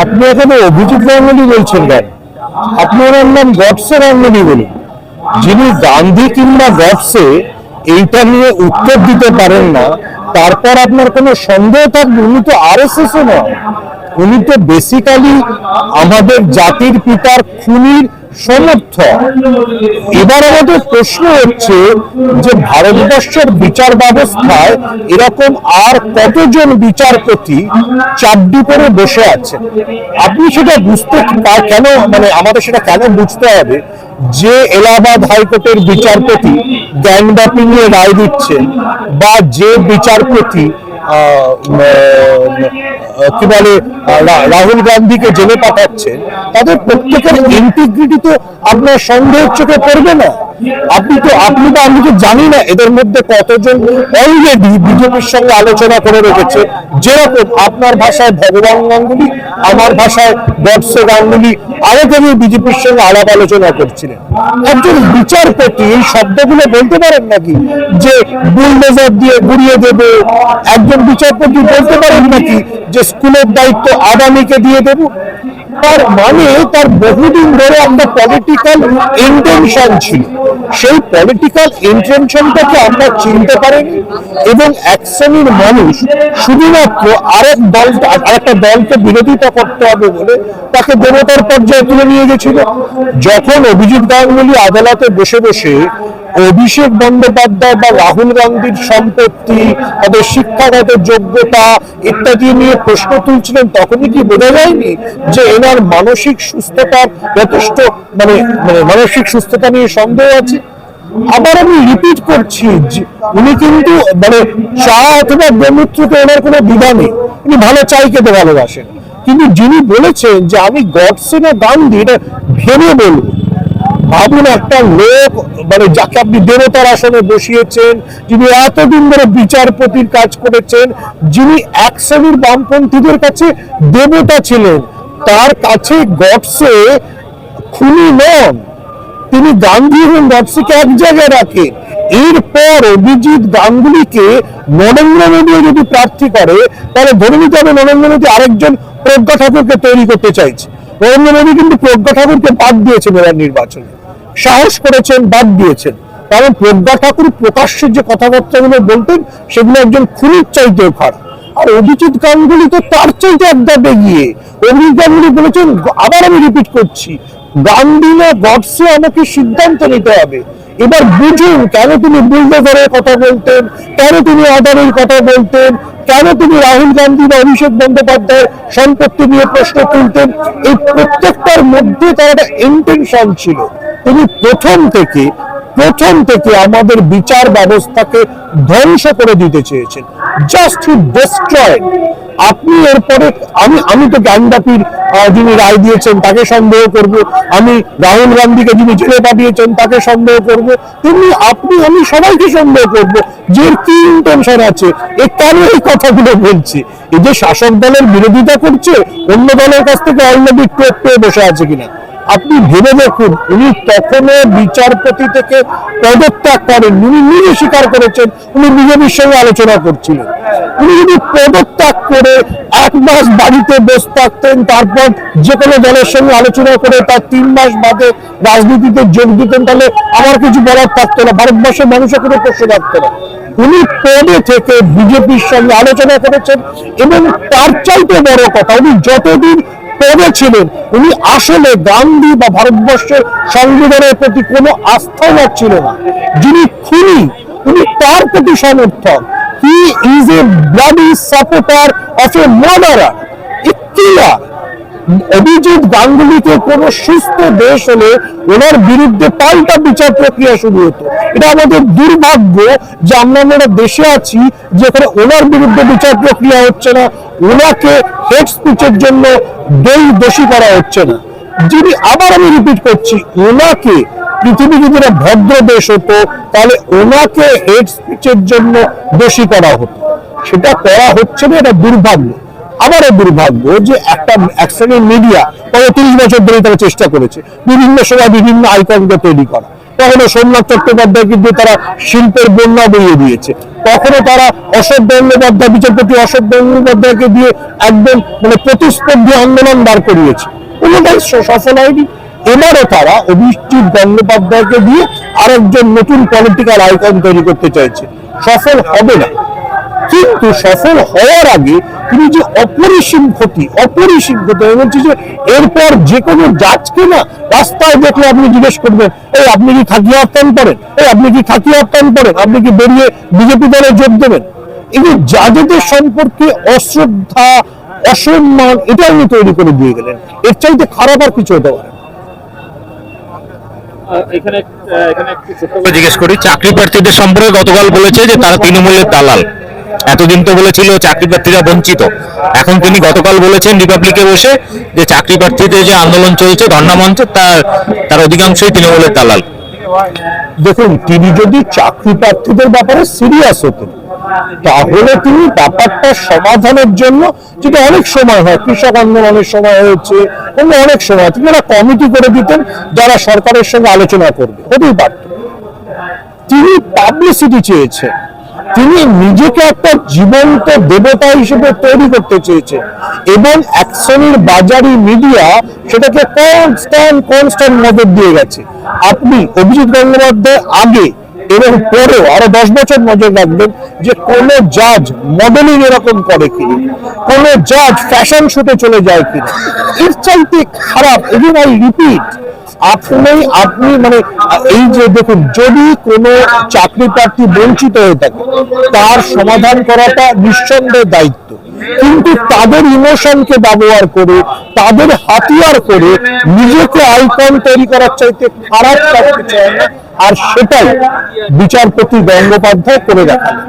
আপনি এখানে অভিজিৎ গাঙ্গুলি বলছেন কেন? আপনি ওনার নাম গডসে গাঙ্গুলি বলি যিনি গান্ধী কিংবা গডসে এইটা নিয়ে উত্তর দিতে পারেন না, তারপর আপনার কোনো সন্দেহ থাকবে, উনি তো আর এস এস নয়। উনি তো বেসিক্যালি আমাদের জাতির পিতার খুনির সমর্থক। এবার আমাদের প্রশ্ন হচ্ছে যে ভারতবর্ষের বিচার ব্যবস্থায় এরকম আর কতজন বিচারপতি চাপডি করে বসে আছেন আপনি সেটা বুঝতে কেন মানে আমাদের সেটা কেন বুঝতে হবে যে এলাহাবাদ হাইকোর্টের বিচারপতি জ্ঞানব্যাপী নিয়ে রায় দিচ্ছেন বা যে বিচারপতি কি বলে রাহুল গান্ধীকে জেলে পাঠাচ্ছেন তাদের প্রত্যেকের ইন্টিগ্রিটি তো আপনার সন্দেহের চোখে পড়বে না? আপনি তো আপনি তো, আমি তো জানি না এদের মধ্যে কতজন অলরেডি বিজেপির সঙ্গে আলোচনা করে রেখেছে। যেরকম আপনার ভাষায় ভগবান গাঙ্গুলি, আমার ভাষায় বৎসে গাঙ্গুলি, আরও কেউ বিজেপির সঙ্গে আলাপ আলোচনা করছিলেন। একজন বিচারপতি, এই শব্দগুলো বলতে পারেন নাকি? যে বুলডোজার দিয়ে গুড়িয়ে দেবে, একজন বিচারপতি বলতে পারেন নাকি? যে স্কুলের দায়িত্ব আদানিকে দিয়ে দেবো? তার মানে তার বহুদিন ধরে একটা পলিটিক্যাল ইন্টেনশন ছিল। সেই পলিটিক্যাল ইন্টেনশনটাকে আমরা চিনতে পারিনি এবং এক শ্রেণির মানুষ শুধুমাত্র আরেক দল আরেকটা দলকে বিরোধিতা করতে হবে বলে তাকে দেবতার পর্যায়ে তুলে নিয়ে গেছিল। যখন অভিজিৎ গাঙ্গুলি আদালতে বসে বসে অভিষেক বন্দ্যোপাধ্যায় বা রাহুল গান্ধীর সম্পত্তি, তাদের শিক্ষাগত যোগ্যতা ইত্যাদি নিয়ে প্রশ্ন তুলছিলেন, তখনই কি বোঝা যায়নি যে এনার মানসিক সুস্থতার যথেষ্ট মানে মানে মানসিক সুস্থতা নিয়ে সন্দেহ আছে? আবার আমি রিপিট করছি উনি কিন্তু মানে চা অথবা গোমূত্রতে ওনার কোনো দ্বিধা নেই। উনি ভালো চাই খেতে ভালোবাসেন। কিন্তু যিনি বলেছেন যে আমি গডসে না গান্ধী এটা ভেবে বলব ভাবুন, একটা লোক মানে যাকে আপনি দেবতার আসনে বসিয়েছেন, যিনি এতদিন ধরে বিচারপতির কাজ করেছেন, যিনি এক শ্রেণির বামপন্থীদের কাছে দেবতা ছিলেন, তার কাছে গডসে খুনি নন। তিনি গান্ধী এবং গডসেকে এক জায়গায় রাখেন এরপর অভিজিৎ গাঙ্গুলিকে নরেন্দ্র মোদী যদি প্রার্থী করে, তাহলে ধরে নিতে হবে নরেন্দ্র মোদী আরেকজন প্রজ্ঞা ঠাকুরকে তৈরি করতে চাইছে। নরেন্দ্র মোদী কিন্তু প্রজ্ঞা ঠাকুরকে বাদ দিয়েছেন এবার নির্বাচনে। সাহস করেছেন, বাদ দিয়েছেন। কারণ প্রজ্ঞা ঠাকুর প্রকাশ্যে যে কথাবার্তাগুলো বলতেন, সেগুলো একজন খুনির চাইতেও খারাপ। আর অভিজিৎ গাঙ্গুলি তো তার চাইতে এক ধাপে গিয়ে অভিজিৎ গাঙ্গুলি বলেছেন, আবার আমি রিপিট করছি না গডসে আমাকে সিদ্ধান্ত নিতে হবে। এবার বুঝুন, কেন তিনি বুলডোজারের কথা বলতেন, কেন তিনি আদানির কথা বলতেন, কেন তিনি রাহুল গান্ধী বা অভিষেক বন্দ্যোপাধ্যায়ের সম্পত্তি নিয়ে প্রশ্ন তুলতেন? এই প্রত্যেকটার মধ্যে তার একটা ইন্টেনশন ছিল। তিনি প্রথম থেকে প্রথম থেকে আমাদের বিচার ব্যবস্থাকে ধ্বংস করে দিতে চেয়েছেন। জাস্ট টু ডিস্ট্রয় আপনি এরপরে, আমি আমি তো জ্ঞানব্যাপীর যিনি রায় দিয়েছেন তাকে সন্দেহ করব। আমি রাহুল গান্ধীকে যিনি জেলে পাঠিয়েছেন তাকে সন্দেহ করব। তেমনি আপনি, আমি সবাইকে সন্দেহ করব যে কি ইন্টেনশন আছে? এ কেন এই কথাগুলো বলছে? এই যে শাসক দলের বিরোধিতা করছে, অন্য দলের কাছ থেকে অলরেডি টোপ পেয়ে বসে আছে কিনা? আপনি ভেবে দেখুন, উনি তখনও বিচারপতি থেকে পদত্যাগ করেন উনি নিজে স্বীকার করেছেন, উনি বিজেপির সঙ্গে আলোচনা করছিলেন। উনি যদি পদত্যাগ করে এক মাস বাড়িতে বসে থাকতেন, তারপর যে কোনো দলের সঙ্গে আলোচনা করে তার তিন মাস বাদে রাজনীতিতে যোগ দিতেন, তাহলে আমার কিছু বলার থাকতো না, ভারতবর্ষের মানুষের কোনো প্রশ্ন থাকতো না। উনি পদে থেকে বিজেপির সঙ্গে আলোচনা করেছেন, এবং তার চাইতে বড় কথা, উনি যতদিন পদে ছিলেন উনি আসলে গান্ধী বা ভারতবর্ষের সংবিধানের প্রতি কোনো আস্থা ছিল না। যিনি খুনি, উনি তার প্রতি সমর্থক he is a bloody supporter of a murderer killer Abhijit গাঙ্গুলিকে কোন সুস্থ দেশ হলে ওনার বিরুদ্ধে পাল্টা বিচার প্রক্রিয়া শুরু হতো। এটা আমাদের দুর্ভাগ্য যে আমরা আমরা দেশে আছি, যেখানে ওনার বিরুদ্ধে বিচার প্রক্রিয়া হচ্ছে না, ওনাকে হেড স্পিচের জন্য দোষ দোষী করা হচ্ছে না। যিনি আবার আমি রিপিট করছি, ওনাকে পৃথিবী যদি ভদ্র দেশ হতো, তাহলে ওনাকে হেড স্পিচের জন্য দোষী করা হতো। সেটা করা হচ্ছে না, এটা দুর্ভাগ্য। আবারও দুর্ভাগ্য যে একটা এক শ্রেণির মিডিয়া গত তিরিশ বছর ধরে তারা চেষ্টা করেছে। বিভিন্ন সময় বিভিন্ন আইকনকে তৈরি করা। কখনো সোমনাথ চট্টোপাধ্যায়কে দিয়ে তারা শিল্পের বন্যা বইয়ে দিয়েছে। কখনো তারা অশোক গঙ্গোপাধ্যায়, বিচারপতি অশোক গঙ্গোপাধ্যায়কে দিয়ে একদম মানে প্রতিস্পর্ধী আন্দোলন বার করিয়েছে। কোনোটাই সফল হয়নি। এবারও তারা অভিজিৎ গঙ্গোপাধ্যায়কে দিয়ে আরেকজন নতুন পলিটিক্যাল আইকন তৈরি করতে চাইছে। সফল হবে না। কিন্তু সফল হওয়ার আগে তিনি যে অপরিসীম ক্ষতি অপরিসীম ক্ষতি আমি বলছি যে এরপর যে কোনো জাজকে না রাস্তায় দেখলে আপনি জিজ্ঞেস করবেন এই আপনি কি খাকি হত্যান করেন এই আপনি কি খাকি হত্যান করেন আপনি কি বেরিয়ে বিজেপি দলে যোগ দেবেন? এই যে জাজেদের সম্পর্কে অশ্রদ্ধা অসম্মান এটা উনি তৈরি করে দিয়ে গেলেন। এর চাইতে খারাপ আর কিছু হতে পারে এখানে এখানে একটু ছোট্ট করে জিজ্ঞেস করি চাকরি প্রার্থীদের সম্পর্কে গতকাল বলেছে যে তারা তৃণমূলের দালাল। এতদিন তো বলেছিল চাকরি প্রার্থীরা বঞ্চিত। এখন তিনি গতকাল বলেছেন রিপাবলিকে বসে যে চাকরি প্রার্থীদের যে আন্দোলন চলছে, ধর্ণা মঞ্চে, তার তার অধিকাংশই তৃণমূলের দালাল। দেখুন, তিনি যদি চাকরি প্রার্থীদের ব্যাপারে সিরিয়াস হতেন, তাহলে তিনি ব্যাপারটা সমাধানের জন্য যেটা অনেক সময় হয়, কৃষক আন্দোলনের সময় হয়েছে, অন্য অনেক সময় তিনি একটা কমিটি করে দিতেন যারা সরকারের সঙ্গে আলোচনা করবে। হতেই পারত। তিনি পাবলিসিটি চেয়েছেন। তিনি নিজেকে একটা জীবন্ত দেবতা হিসেবে তৈরি করতে চেয়েছে এবং এক শ্রেণির বাজারি মিডিয়া সেটাকে কনস্ট্যান্ট কনস্ট্যান্ট মদত দিয়ে গেছে। আপনি অভিজিৎ গঙ্গোপাধ্যায় আগে এবং পরেও আরও দশ বছর নজর রাখবেন যে কোন জাজ মডেলিং এরকম করে কিনা, কোন জাজ ফ্যাশন শুটে চলে যায় কিনা। এর চাইতে খারাপ এদিন আই রিপিট আপনি আপনি মানে এই যে দেখুন, যদি কোনো চাকরি প্রার্থী বঞ্চিত হয়ে থাকে, তার সমাধান করাটা নিঃসন্দেহে দায়িত্ব কিন্তু তাদের ইমোশনকে ব্যবহার করে, তাদের হাতিয়ার করে, নিজেকে আইকন তৈরি করার চাইতে খারাপ কাজ। আর সেটাই বিচারপতি গঙ্গোপাধ্যায় করে দেখালেন